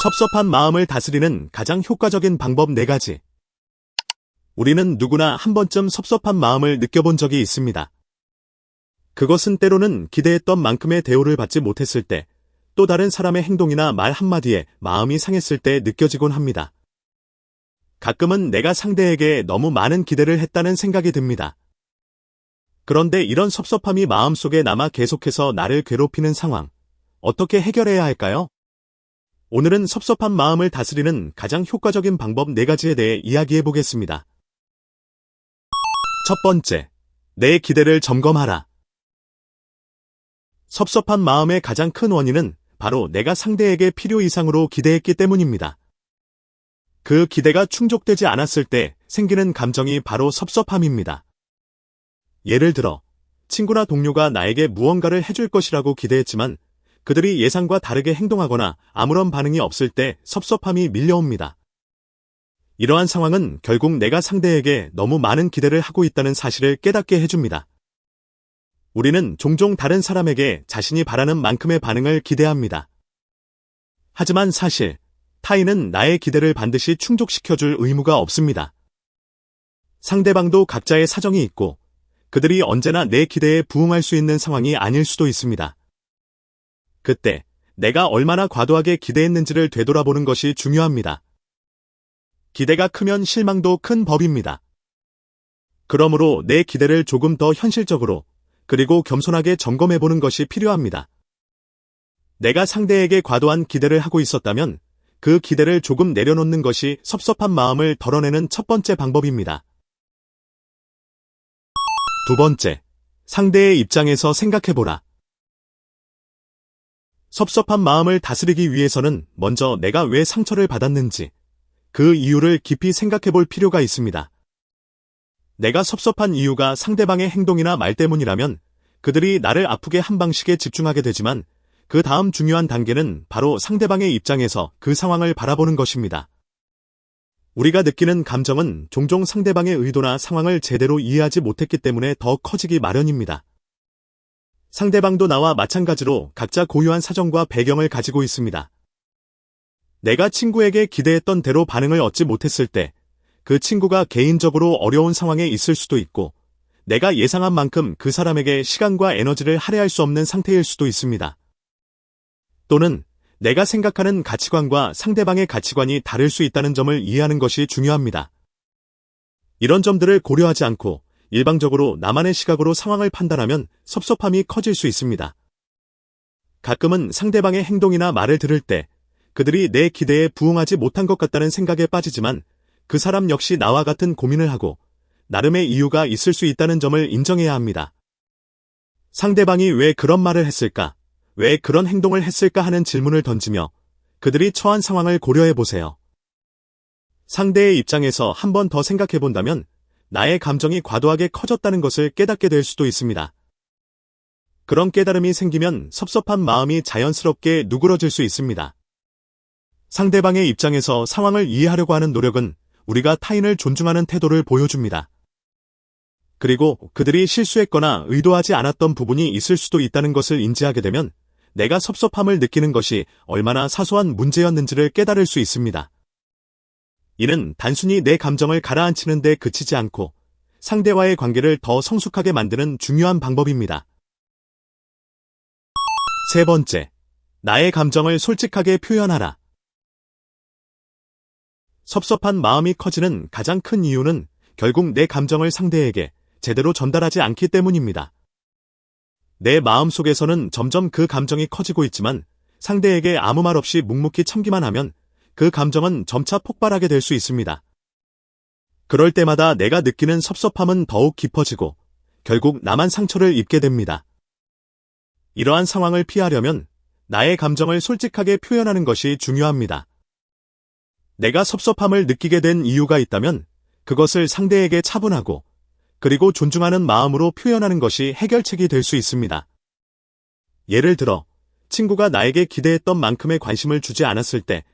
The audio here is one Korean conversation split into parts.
섭섭한 마음을 다스리는 가장 효과적인 방법 4가지. 우리는 누구나 한 번쯤 섭섭한 마음을 느껴본 적이 있습니다. 그것은 때로는 기대했던 만큼의 대우를 받지 못했을 때, 또 다른 사람의 행동이나 말 한마디에 마음이 상했을 때 느껴지곤 합니다. 가끔은 내가 상대에게 너무 많은 기대를 했다는 생각이 듭니다. 그런데 이런 섭섭함이 마음속에 남아 계속해서 나를 괴롭히는 상황, 어떻게 해결해야 할까요? 오늘은 섭섭한 마음을 다스리는 가장 효과적인 방법 4가지에 대해 이야기해 보겠습니다. 첫 번째, 내 기대를 점검하라. 섭섭한 마음의 가장 큰 원인은 바로 내가 상대에게 필요 이상으로 기대했기 때문입니다. 그 기대가 충족되지 않았을 때 생기는 감정이 바로 섭섭함입니다. 예를 들어, 친구나 동료가 나에게 무언가를 해줄 것이라고 기대했지만 그들이 예상과 다르게 행동하거나 아무런 반응이 없을 때 섭섭함이 밀려옵니다. 이러한 상황은 결국 내가 상대에게 너무 많은 기대를 하고 있다는 사실을 깨닫게 해줍니다. 우리는 종종 다른 사람에게 자신이 바라는 만큼의 반응을 기대합니다. 하지만 사실 타인은 나의 기대를 반드시 충족시켜줄 의무가 없습니다. 상대방도 각자의 사정이 있고 그들이 언제나 내 기대에 부응할 수 있는 상황이 아닐 수도 있습니다. 그때 내가 얼마나 과도하게 기대했는지를 되돌아보는 것이 중요합니다. 기대가 크면 실망도 큰 법입니다. 그러므로 내 기대를 조금 더 현실적으로 그리고 겸손하게 점검해보는 것이 필요합니다. 내가 상대에게 과도한 기대를 하고 있었다면 그 기대를 조금 내려놓는 것이 섭섭한 마음을 덜어내는 첫 번째 방법입니다. 두 번째, 상대의 입장에서 생각해보라. 섭섭한 마음을 다스리기 위해서는 먼저 내가 왜 상처를 받았는지 그 이유를 깊이 생각해 볼 필요가 있습니다. 내가 섭섭한 이유가 상대방의 행동이나 말 때문이라면 그들이 나를 아프게 한 방식에 집중하게 되지만 그 다음 중요한 단계는 바로 상대방의 입장에서 그 상황을 바라보는 것입니다. 우리가 느끼는 감정은 종종 상대방의 의도나 상황을 제대로 이해하지 못했기 때문에 더 커지기 마련입니다. 상대방도 나와 마찬가지로 각자 고유한 사정과 배경을 가지고 있습니다. 내가 친구에게 기대했던 대로 반응을 얻지 못했을 때 그 친구가 개인적으로 어려운 상황에 있을 수도 있고 내가 예상한 만큼 그 사람에게 시간과 에너지를 할애할 수 없는 상태일 수도 있습니다. 또는 내가 생각하는 가치관과 상대방의 가치관이 다를 수 있다는 점을 이해하는 것이 중요합니다. 이런 점들을 고려하지 않고 일방적으로 나만의 시각으로 상황을 판단하면 섭섭함이 커질 수 있습니다. 가끔은 상대방의 행동이나 말을 들을 때 그들이 내 기대에 부응하지 못한 것 같다는 생각에 빠지지만 그 사람 역시 나와 같은 고민을 하고 나름의 이유가 있을 수 있다는 점을 인정해야 합니다. 상대방이 왜 그런 말을 했을까? 왜 그런 행동을 했을까 하는 질문을 던지며 그들이 처한 상황을 고려해 보세요. 상대의 입장에서 한 번 더 생각해 본다면 나의 감정이 과도하게 커졌다는 것을 깨닫게 될 수도 있습니다. 그런 깨달음이 생기면 섭섭한 마음이 자연스럽게 누그러질 수 있습니다. 상대방의 입장에서 상황을 이해하려고 하는 노력은 우리가 타인을 존중하는 태도를 보여줍니다. 그리고 그들이 실수했거나 의도하지 않았던 부분이 있을 수도 있다는 것을 인지하게 되면 내가 섭섭함을 느끼는 것이 얼마나 사소한 문제였는지를 깨달을 수 있습니다. 이는 단순히 내 감정을 가라앉히는 데 그치지 않고 상대와의 관계를 더 성숙하게 만드는 중요한 방법입니다. 세 번째, 나의 감정을 솔직하게 표현하라. 섭섭한 마음이 커지는 가장 큰 이유는 결국 내 감정을 상대에게 제대로 전달하지 않기 때문입니다. 내 마음 속에서는 점점 그 감정이 커지고 있지만 상대에게 아무 말 없이 묵묵히 참기만 하면 그 감정은 점차 폭발하게 될 수 있습니다. 그럴 때마다 내가 느끼는 섭섭함은 더욱 깊어지고 결국 나만 상처를 입게 됩니다. 이러한 상황을 피하려면 나의 감정을 솔직하게 표현하는 것이 중요합니다. 내가 섭섭함을 느끼게 된 이유가 있다면 그것을 상대에게 차분하고 그리고 존중하는 마음으로 표현하는 것이 해결책이 될 수 있습니다. 예를 들어, 친구가 나에게 기대했던 만큼의 관심을 주지 않았을 때,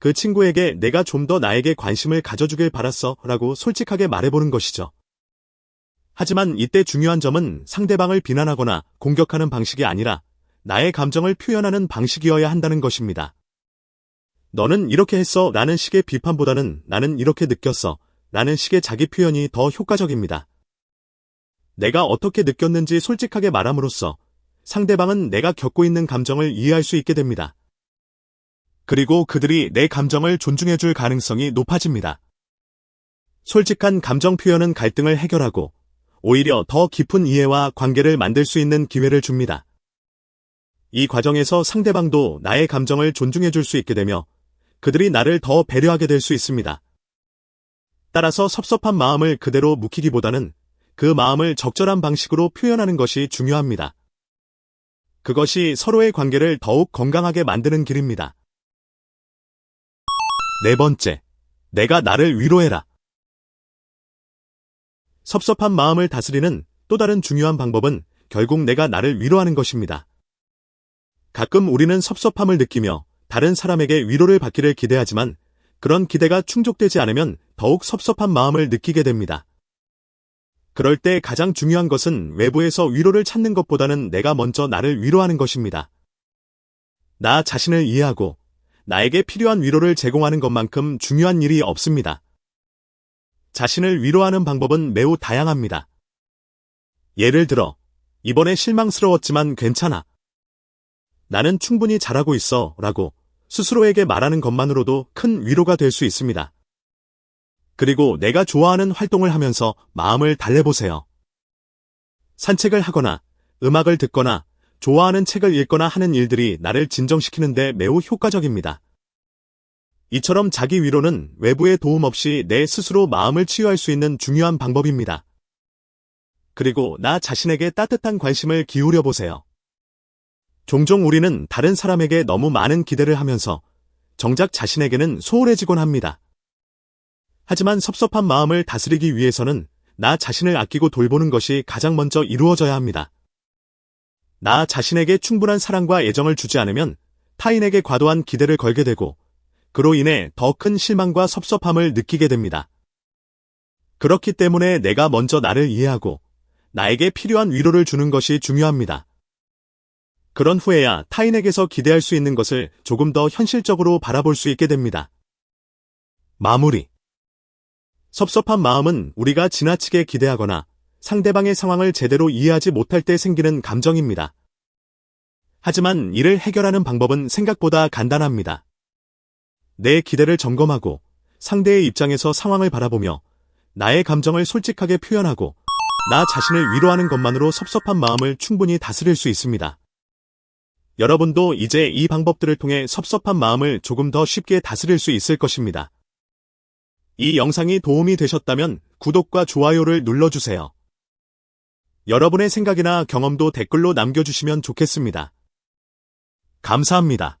그 친구에게 내가 좀 더 나에게 관심을 가져주길 바랐어 라고 솔직하게 말해보는 것이죠. 하지만 이때 중요한 점은 상대방을 비난하거나 공격하는 방식이 아니라 나의 감정을 표현하는 방식이어야 한다는 것입니다. 너는 이렇게 했어 라는 식의 비판보다는 나는 이렇게 느꼈어 라는 식의 자기 표현이 더 효과적입니다. 내가 어떻게 느꼈는지 솔직하게 말함으로써 상대방은 내가 겪고 있는 감정을 이해할 수 있게 됩니다. 그리고 그들이 내 감정을 존중해 줄 가능성이 높아집니다. 솔직한 감정 표현은 갈등을 해결하고 오히려 더 깊은 이해와 관계를 만들 수 있는 기회를 줍니다. 이 과정에서 상대방도 나의 감정을 존중해 줄 수 있게 되며 그들이 나를 더 배려하게 될 수 있습니다. 따라서 섭섭한 마음을 그대로 묵히기보다는 그 마음을 적절한 방식으로 표현하는 것이 중요합니다. 그것이 서로의 관계를 더욱 건강하게 만드는 길입니다. 네 번째, 내가 나를 위로해라. 섭섭한 마음을 다스리는 또 다른 중요한 방법은 결국 내가 나를 위로하는 것입니다. 가끔 우리는 섭섭함을 느끼며 다른 사람에게 위로를 받기를 기대하지만 그런 기대가 충족되지 않으면 더욱 섭섭한 마음을 느끼게 됩니다. 그럴 때 가장 중요한 것은 외부에서 위로를 찾는 것보다는 내가 먼저 나를 위로하는 것입니다. 나 자신을 이해하고 나에게 필요한 위로를 제공하는 것만큼 중요한 일이 없습니다. 자신을 위로하는 방법은 매우 다양합니다. 예를 들어, 이번에 실망스러웠지만 괜찮아. 나는 충분히 잘하고 있어 라고 스스로에게 말하는 것만으로도 큰 위로가 될 수 있습니다. 그리고 내가 좋아하는 활동을 하면서 마음을 달래보세요. 산책을 하거나 음악을 듣거나 좋아하는 책을 읽거나 하는 일들이 나를 진정시키는데 매우 효과적입니다. 이처럼 자기 위로는 외부의 도움 없이 내 스스로 마음을 치유할 수 있는 중요한 방법입니다. 그리고 나 자신에게 따뜻한 관심을 기울여 보세요. 종종 우리는 다른 사람에게 너무 많은 기대를 하면서 정작 자신에게는 소홀해지곤 합니다. 하지만 섭섭한 마음을 다스리기 위해서는 나 자신을 아끼고 돌보는 것이 가장 먼저 이루어져야 합니다. 나 자신에게 충분한 사랑과 애정을 주지 않으면 타인에게 과도한 기대를 걸게 되고 그로 인해 더 큰 실망과 섭섭함을 느끼게 됩니다. 그렇기 때문에 내가 먼저 나를 이해하고 나에게 필요한 위로를 주는 것이 중요합니다. 그런 후에야 타인에게서 기대할 수 있는 것을 조금 더 현실적으로 바라볼 수 있게 됩니다. 마무리. 섭섭한 마음은 우리가 지나치게 기대하거나 상대방의 상황을 제대로 이해하지 못할 때 생기는 감정입니다. 하지만 이를 해결하는 방법은 생각보다 간단합니다. 내 기대를 점검하고 상대의 입장에서 상황을 바라보며 나의 감정을 솔직하게 표현하고 나 자신을 위로하는 것만으로 섭섭한 마음을 충분히 다스릴 수 있습니다. 여러분도 이제 이 방법들을 통해 섭섭한 마음을 조금 더 쉽게 다스릴 수 있을 것입니다. 이 영상이 도움이 되셨다면 구독과 좋아요를 눌러주세요. 여러분의 생각이나 경험도 댓글로 남겨주시면 좋겠습니다. 감사합니다.